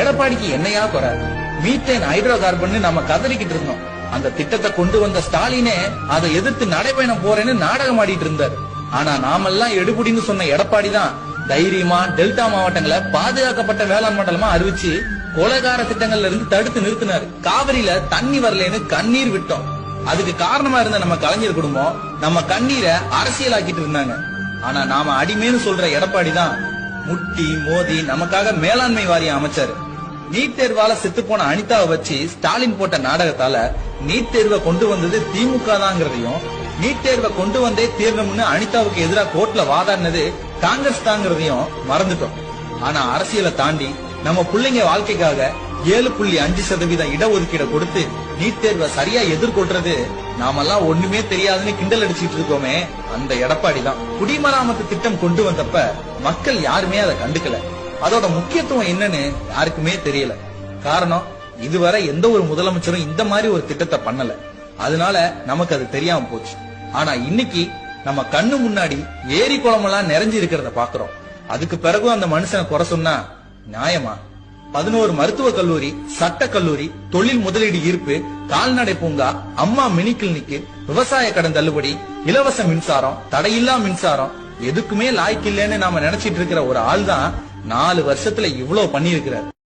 எடப்பாடிக்கு என்னையா குறை? மீத்தேன் ஹைட்ரோ கார்பன் நம்ம கதறிக்கிட்டு இருந்தோம். அந்த திட்டத்தை கொண்டு வந்த ஸ்டாலினே அதை எதிர்த்து நடைபயணம் போறேன்னு நாடகம் ஆடிட்டு இருந்தாரு. ஆனா நாமெல்லாம் எடுபடின்னு சொன்ன எடப்பாடி தான் தைரியமா டெல்டா மாவட்டங்களை பாதுகாக்கப்பட்ட வேளாண் மண்டலமா அறிவிச்சு கொலகார திட்டங்கள்ல இருந்து தடுத்து நிறுத்தினார். காவிரியில தண்ணி வரலன்னு கண்ணீர் விட்டோம். அதுக்கு காரணமா இருந்த நம்ம கலைஞர் குடும்பம் நம்ம கண்ணீரை அரசியலாக்கிட்டு இருந்தாங்க. ஆனா நாம அடிமேன்னு சொல்ற எடப்பாடி தான் முட்டி மோதி நமக்காக மேலாண்மை வாரியம் அமைச்சாரு. நீட் தேர்வால செத்து போன அனிதாவை வச்சு ஸ்டாலின் போட்ட நாடகத்தால நீட் தேர்வை கொண்டு வந்தது திமுக தாங்கிறதையும் நீட் தேர்வை கொண்டு வந்தே தீர்ணம்னு அனிதாவுக்கு எதிராக கோர்ட்ல வாதாடினது காங்கிரஸ் தாங்கிறதையும் மறந்துட்டோம். ஆனா அரசியலை தாண்டி நம்ம பிள்ளைங்க வாழ்க்கைக்காக ஏழு புள்ளி அஞ்சு சதவீதம் இடஒதுக்கீடை கொடுத்து நீட் தேர்வை சரியா எதிர்கொள்றது நாமெல்லாம் ஒண்ணுமே தெரியாதுன்னு கிண்டல் அடிச்சிட்டு இருக்கோமே அந்த எடப்பாடி தான் குடிமராமத்து திட்டம் கொண்டு வந்தப்ப மக்கள் யாருமே அதை கண்டுக்கல. அதோட முக்கியத்துவம் என்னன்னு யாருக்குமே தெரியல. காரணம் இதுவரை எந்த ஒரு முதலமைச்சரும் இந்த மாதிரி ஒரு திட்டத்தை பண்ணல. அதனால நமக்கு அது தெரியாம போச்சு. ஆனா இன்னைக்கு நம்ம கண்ணு முன்னாடி ஏரி குளமெல்லாம் நிறைஞ்சு இருக்கிறத பாக்குறோம். அதுக்கு பிறகும் அந்த மனுஷனை குறை சொன்னா நியாயமா? பதினோரு மருத்துவக் கல்லூரி சட்ட கல்லூரி தொழில் முதலீடு ஈர்ப்பு கால்நடை பூங்கா அம்மா மினி கிளினிக் விவசாய கடன் தள்ளுபடி இலவச மின்சாரம் தடையில்லா மின்சாரம் எதுக்குமே லாய்க்கு இல்லைன்னு நாம நினைச்சிட்டு இருக்கிற ஒரு ஆள் தான் நாலு வருஷத்துல இவ்வளவு பண்ணியிருக்கிறார்.